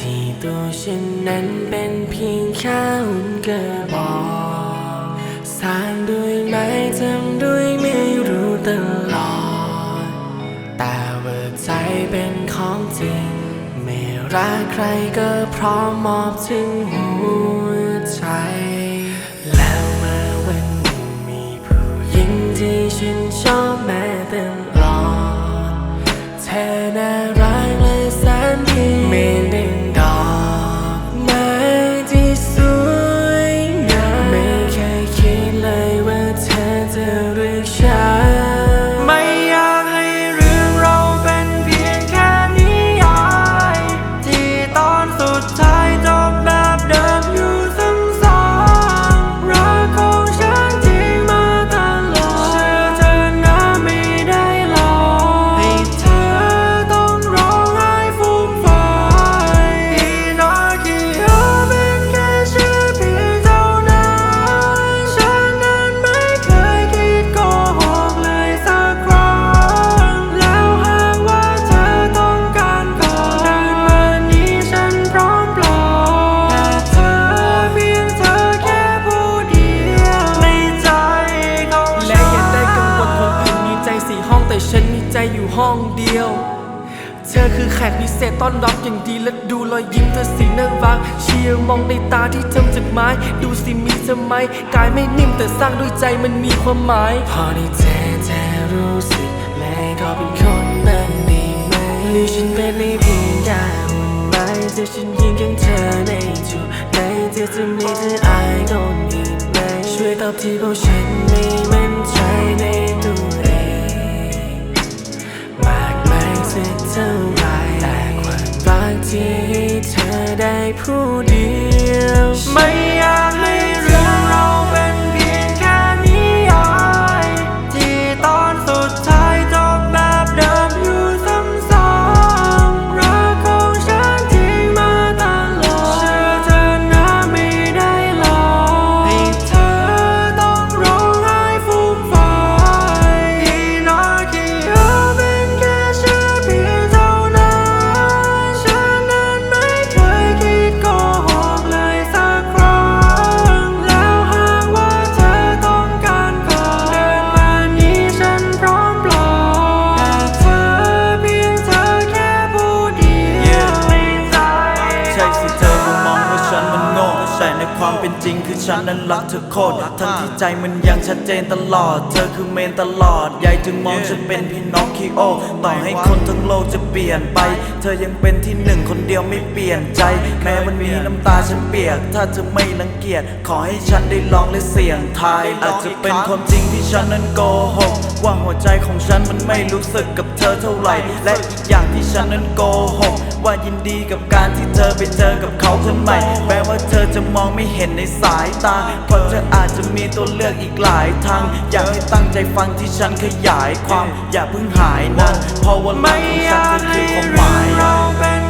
ที่ตัวฉันนั้นเป็นเพียงแค่หุ่นกระบอกสร้างด้วยไม้ทำด้วยไม่รู้ตลอด แต่ว่าใจเป็นของจริง ไม่รักใครก็พร้อมมอบถึงหัวใจ แล้วเมื่อวันหนึ่งมีผู้หญิงที่ฉันชอบแม้ต ฉันมีใจอยู่ห้องเดียว เธอคือแขกพิเศษต้อนรับอย่างดีและดูรอยยิ้มเธอสีน่ารัก เชียร์มองในตาที่ทำจากไม้ ดูสิมีสมัยกายไม่นิ่มแต่สร้างด้วยใจมันมีความหมาย พอได้เจอเธอรู้สึกแม่ก็เป็นคนบ้างดีไหมหรือฉันเป็นในเพียงแค่หุ่นไม้แต่ฉันยืนข้างเธอในจุดไหนเธอจะมีเธออายคนอีกไหมช่วยตอบทีเพราะฉันไม่มั่นใจ ผู้เดี เป็นจริงคือฉันนั้นรักเธอโคตรทั้งที่ใจมันยังชัดเจนตลอด เธอคือเมนตลอดยายจึงมองฉันเป็นพี่น้องคีโอต่อให้คนทั้งโลกจะเปลี่ยนไป เธอยังเป็นที่หนึ่งคนเดียวไม่เปลี่ยนใจ แม้วันนี้น้ำตาฉันเปียก ถ้าเธอไม่รังเกียจขอให้ฉันได้ลองและเสี่ยงทาย อาจจะเป็นความจริงที่ฉันนั้นโกหก ว่าหัวใจของฉันมันไม่รู้สึกกับเธอเท่าไหร่ และอีกอย่างที่ฉันนั้นโกหกว่ายินดีกับการที่เธอไปเจอกับเขาคนใหม่ แม้ว่าเธอจะมองไม่เห็นในสายตา เพราะเธออาจจะมีตัวเลือกอีกหลายทาง อยากให้ตั้งใจฟังที่ฉันขยายความ อย่าเพิ่งหายนะเพราะว่ารัไม่ของฉันยากเธอคืให้อความหเรื่อมางยเราเป็น